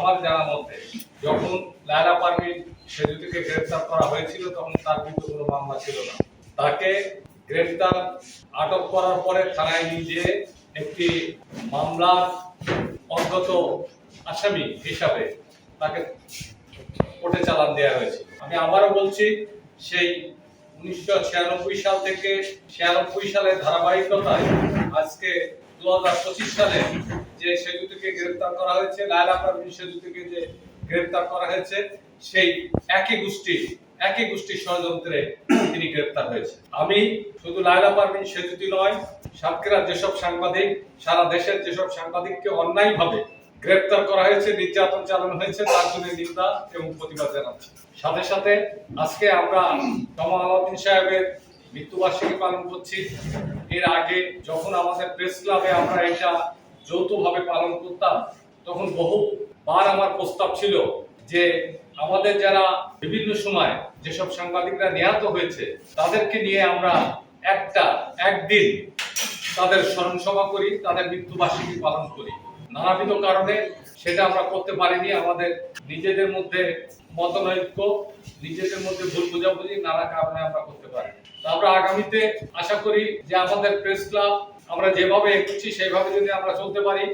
আমার জানা মতে, যখন লায়লা পারভিন সেতুটিকে গ্রেফতার করা হয়েছিল, তখন তার কিন্তু কোনো মামলা ছিল না। তাকে গ্রেফতার আটক করার পরে থানায় নিয়ে যেয়ে একটি মামলার অজ্ঞত আসামি হিসাবে তাকে কোর্টে চালান দেওয়া হয়েছে আমি আবারও বলছি, সেই উনিশশো ছিয়ানব্বই সাল থেকে ছিয়ানব্বই সালের ধারাবাহিকতায় আজকে দু হাজার পঁচিশ সালে যে সেতুটিকে গ্রেফতার করা হয়েছে সেতুটিকে যে করা হয়েছে, সেই একই একই গোষ্ঠীর ষড়যন্ত্রে তিনি গ্রেফতার হয়েছে। আমি শুধু লায়লা সেতুটি নয় যেসব সাংবাদিক, সারা দেশের যেসব সাংবাদিককে গ্রেপ্তার করা হয়েছে, নির্যাতন চালানো হয়েছে, তার জন্য নিন্দা এবং প্রতিবাদ জানাচ্ছি। সাথে সাথে আজকে আমরা তমা আলাউদ্দিন সাহেবের মৃত্যুবার্ষিকী পালন করছি। এর আগে যখন আমাদের প্রেস ক্লাবে আমরা এটা যৌথভাবে পালন করতাম, তখন বহু বার আমার প্রস্তাব ছিল যে আমাদের যারা বিভিন্ন সময় যেসব সাংবাদিকরা নিহত হয়েছে, তাদেরকে নিয়ে আমরা একটা, একদিন তাদের স্মরণ সভা করি, তাদের মৃত্যুবার্ষিকী পালন করি। নানাবিধ কারণে সেটা আমরা করতে পারিনি। আমাদের নিজেদের মধ্যে মতনৈক্য, নিজেদের মধ্যে ভুল বোঝাবুঝি নানা কারণে আমরা করতে পারি আমরা আগামীতে আশা করি যে আমাদের প্রেস ক্লাব আমরা যেভাবে এগোচ্ছি, সেইভাবে যদি আমরা চলতে পারি,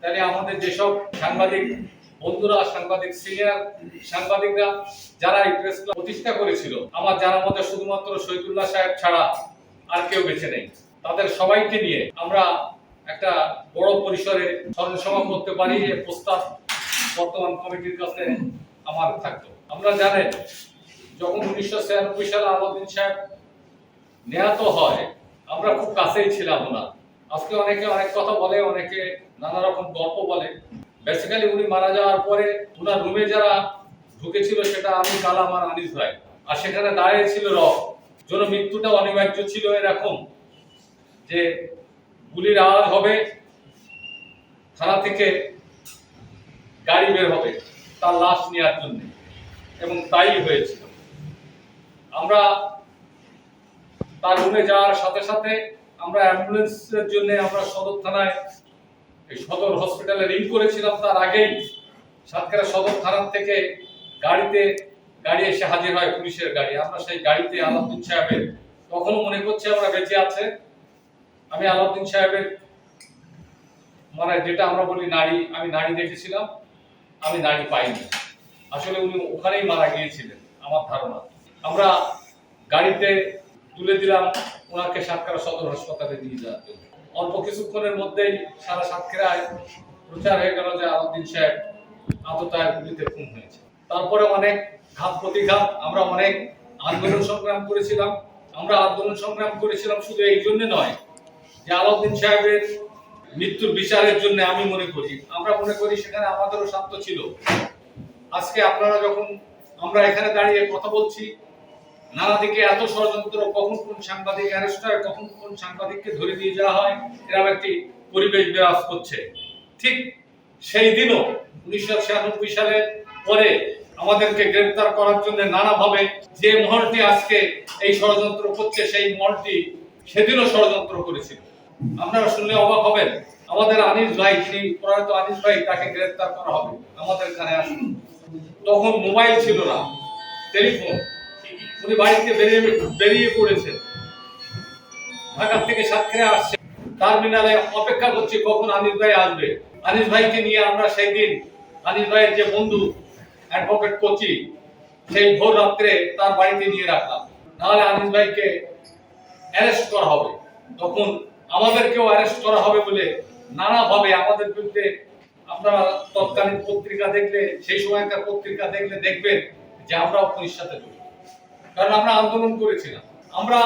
তাহলে আমাদের যেসব সাংবাদিক বন্ধুরা, সাংবাদিক সিনিয়র সাংবাদিকরা, যারা এই প্রেস ক্লাব প্রতিষ্ঠা করেছিল, আমার জানার মধ্যে শুধুমাত্র শহীদুল্লাহ সাহেব ছাড়া আর কেউ বেঁচে নেই। তাদের সবাইকে নিয়ে আমরা একটা বড় পরিসরে স্মরণসভা করতে পারি এই প্রস্তাব বর্তমান কমিটির কাছে আমার থাকতো। আমরা জানেন, যখন উনিশশো ছিয়ানব্বই সালে আলাউদ্দিন সাহেব নিহত হয়, আমরা খুব কাছেই ছিলাম ওনার। আজকে অনেকে অনেক কথা বলে, অনেকে নানা রকম গল্প বলে। বেসিক্যালি উনি মারা যাওয়ার পরে ওনার রুমে যারা ঢুকেছিল সেটা আমি কালাম আর আনিস ভাই। আর সেখানে দাঁড়িয়ে ছিল রক যেন মৃত্যুটা অনিবার্য ছিল এরকম যে গুলির আওয়াজ হবে, থানা থেকে গাড়ি বের হবে তার লাশ নেওয়ার জন্য। এবং তাই হয়েছিল আমরা তার রুমে যাওয়ার সাথে সাথে আমরা অ্যাম্বুলেন্সের জন্য আমরা সদর থানায় এই সদর হসপিটালে রিং করেছিলাম তার আগেই। সাতক্ষীরা সদর থানার থেকে গাড়িতে গাড়ি এসে হাজির হয়, পুলিশের গাড়ি। আমরা সেই গাড়িতে আলাউদ্দিন সাহেবের তখনও মনে করছি আমরা বেঁচে আছে। আমি আলাউদ্দিন সাহেবের মানে যেটা আমরা বলি নারী, আমি নারী দেখেছিলাম, আমি নারী পাইনি। আসলে উনি ওখানেই মারা গিয়েছিলেন, আমার ধারণা। আমরা গাড়িতে তুলে দিলাম, ওনাকে সাতক্ষীরা সদর হাসপাতালে নিয়ে যাওয়ার জন্য। অল্প কিছুক্ষণের মধ্যেই সারা সাতক্ষীরায় প্রচার হয়ে গেল যে আলাউদ্দিন সাহেব আততায় গুলিতে খুন হয়েছে। তারপরে অনেক ঘাত প্রতিঘাত, আমরা অনেক আন্দোলন সংগ্রাম করেছিলাম। আমরা আন্দোলন সংগ্রাম করেছিলাম শুধু এই জন্য নয়, যে আলাউদ্দিন সাহেবের মৃত্যুর বিচারের জন্য আমি মনে করি, আমরা মনে করি সেখানে আমাদেরও স্বার্থ ছিল। আজকে আপনারা যখন আমরা এখানে দাঁড়িয়ে কথা বলছি নানা দিকে এত ষড়যন্ত্র, কখন কোন সাংবাদিক অ্যারেস্ট হয়, কখন কোন সাংবাদিককে ধরে দিয়ে যাওয়া হয়, এরকম একটি পরিবেশ বিরাজ করছে। ঠিক সেই দিনও উনিশশো সালের পরে আমাদেরকে গ্রেফতার করার জন্য নানাভাবে যে মহলটি আজকে এই ষড়যন্ত্র করছে, সেই মহলটি সেদিনও ষড়যন্ত্র করেছিল। আপনারা শুনলে অবাক হবেন, আমাদের আনিস ভাই, যিনি প্রয়াত আনিস ভাই, তাকে গ্রেফতার করা হবে। আমাদের এখানে আসুন। তখন মোবাইল ছিল না, টেলিফোন। উনি বাড়িতে বেরিয়ে বেরিয়ে পড়েছেন ঢাকা থেকে সাতক্ষীরা আসছে। টার্মিনালে অপেক্ষা করছি কখন আনিস ভাই আসবে। আনিস ভাইকে নিয়ে আমরা সেই দিন আনিস ভাইয়ের যে বন্ধু অ্যাডভোকেট কোচি, সেই ভোর রাত্রে তার বাড়িতে নিয়ে রাখলাম। নাহলে আনিস ভাইকে অ্যারেস্ট করা হবে। তখন আমাদেরকেও অ্যারেস্ট করা হবে বলে নানাভাবে আমাদের বিরুদ্ধে আপনারা তৎকালীন পত্রিকা দেখলে, সেই সময়কার পত্রিকা দেখলে দেখবেন যে আমরাও পুলিশের সাথে কারণ আমরা আন্দোলন করেছিলাম। আমরা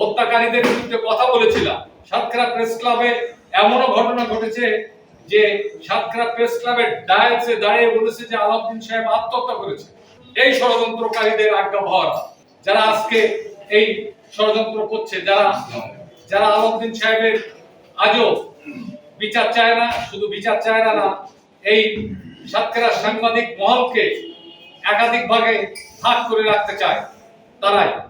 হত্যাকারীদের বিরুদ্ধে কথা বলেছিলাম। সাতক্ষীরা প্রেস ক্লাবে এমনও ঘটনা ঘটেছে যে সাতক্ষীরা প্রেস ক্লাবের ডায়াসে দাঁড়িয়ে বলেছে যে আলাউদ্দিন সাহেব আত্মহত্যা করেছে। এই ষড়যন্ত্রকারীদের আজ্ঞা ভর। যারা আজকে এই ষড়যন্ত্র করছে, যারা যারা আলাউদ্দিন সাহেবের আজও বিচার চায় না, শুধু বিচার চায় না না, এই সাতক্ষীরা সাংবাদিক মহলকে একাধিক ভাগে ভাগ করে রাখতে চায়। তারাই।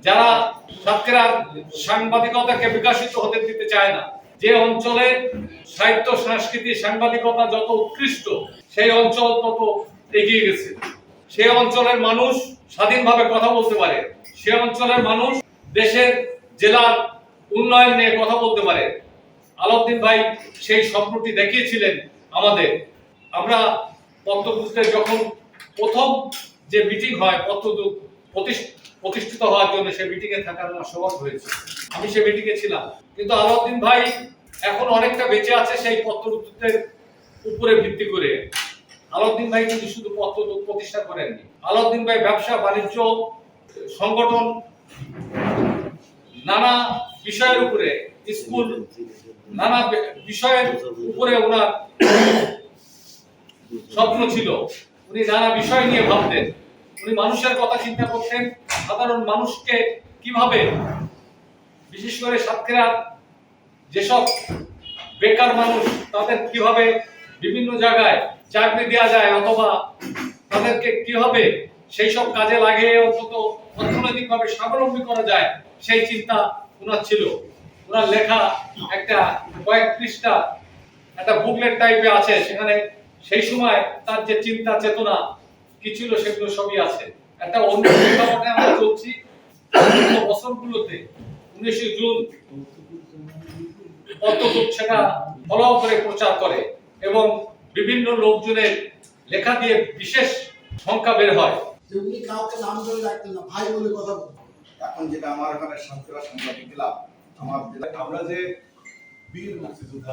যারা সাতক্ষীরার সাংবাদিকতাকে বিকশিত হতে দিতে চায় না, যে অঞ্চলে সাহিত্য, সংস্কৃতি, সাংবাদিকতা যত উৎকৃষ্ট, সেই অঞ্চল তত এগিয়ে গেছে। সেই অঞ্চলের মানুষ স্বাধীনভাবে কথা বলতে পারে। সে অঞ্চলের মানুষ দেশের জেলার উন্নয়ন নিয়ে কথা বলতে পারে। আলাউদ্দিন ভাই সেই স্বপ্নটি দেখিয়েছিলেন আমাদের। আমরা পদ্মপুত্রের যখন প্রথম যে মিটিং হয় পদ্মদূত প্রতিষ্ঠ- প্রতিষ্ঠিত হওয়ার জন্য সে মিটিং এ থাকার আমার সৌভাগ্য হয়েছে। আমি সে মিটিং এ ছিলাম। কিন্তু আলাউদ্দিন ভাই এখন অনেকটা বেঁচে আছে সেই পত্রদূতের উপরে ভিত্তি করে। আলাউদ্দিন ভাই কিন্তু শুধু পত্রদূত প্রতিষ্ঠা করেননি। আলাউদ্দিন ভাই ব্যবসা, বাণিজ্য, সংগঠন, নানা বিষয়ের উপরে, স্কুল, নানা বিষয়ের উপরে ওনার স্বপ্ন ছিল। উনি নানা বিষয় নিয়ে ভাবতেন। উনি মানুষের কথা চিন্তা করতেন। সাধারণ মানুষকে কীভাবে, বিশেষ করে সাতক্ষীরার যেসব বেকার মানুষ, তাদের কীভাবে বিভিন্ন জায়গায় চাকরি দেওয়া যায় অথবা তাদেরকে কীভাবে সেই সব কাজে লাগিয়ে অন্তত অর্থনৈতিকভাবে স্বাবলম্বী করা যায়, সেই চিন্তা ওনার ছিল। ওনার লেখা একটা কয়েক পৃষ্ঠা একটা বুকলেট টাইপে আছে, সেখানে সেই সময় তার যে চিন্তা চেতনা কি ছিল সেগুলো সবই আছে। একটা অন্য চলছি। বছরগুলোতে উনিশে জুন করে প্রচার করে এবং বিভিন্ন লোকজনের লেখা দিয়ে বিশেষ সংখ্যা বের হয়। উনি কাউকে নাম ধরে রাখতেন না ভাই বলে কথা বলতেন। এখন যেটা আমার এখানে সাংবাদিক ক্লাব আমার আমরা যে বীর মুক্তিযোদ্ধা